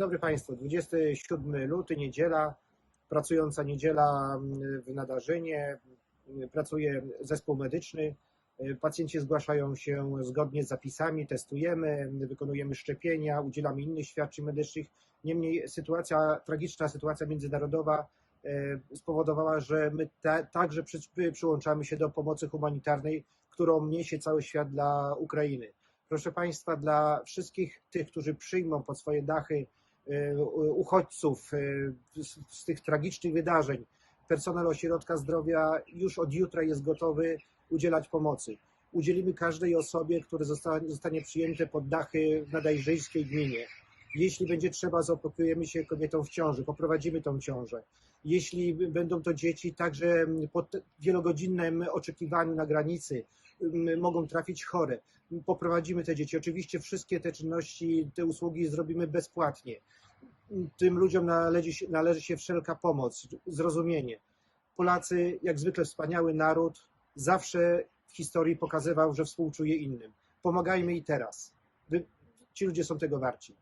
dobry Państwu, 27 luty, niedziela, pracująca niedziela mm, w Nadarzynie, pracuje zespół medyczny, pacjenci zgłaszają się zgodnie z zapisami, testujemy, wykonujemy szczepienia, udzielamy innych świadczeń medycznych. Niemniej sytuacja, tragiczna sytuacja międzynarodowa e, spowodowała, że my ta, także przy, przyłączamy się do pomocy humanitarnej, którą niesie cały świat dla Ukrainy. Proszę Państwa, dla wszystkich tych, którzy przyjmą pod swoje dachy uchodźców e, z tych tragicznych wydarzeń, personel ośrodka zdrowia już od jutra jest gotowy udzielać pomocy. Udzielimy każdej osobie, która zostanie, zostanie przyjęte pod dachy w nadajrzyjskiej gminie. Jeśli będzie trzeba, zaopiekujemy się kobietą w ciąży, poprowadzimy tą ciążę. Jeśli będą to dzieci, także po wielogodzinnym oczekiwaniu na granicy mogą trafić chore. Poprowadzimy te dzieci. Oczywiście wszystkie te czynności, te usługi zrobimy bezpłatnie. Tym ludziom należy się, należy się wszelka pomoc, zrozumienie. Polacy, jak zwykle wspaniały naród, zawsze w historii pokazywał, że współczuje innym. Pomagajmy i teraz. Ci ludzie są tego warci.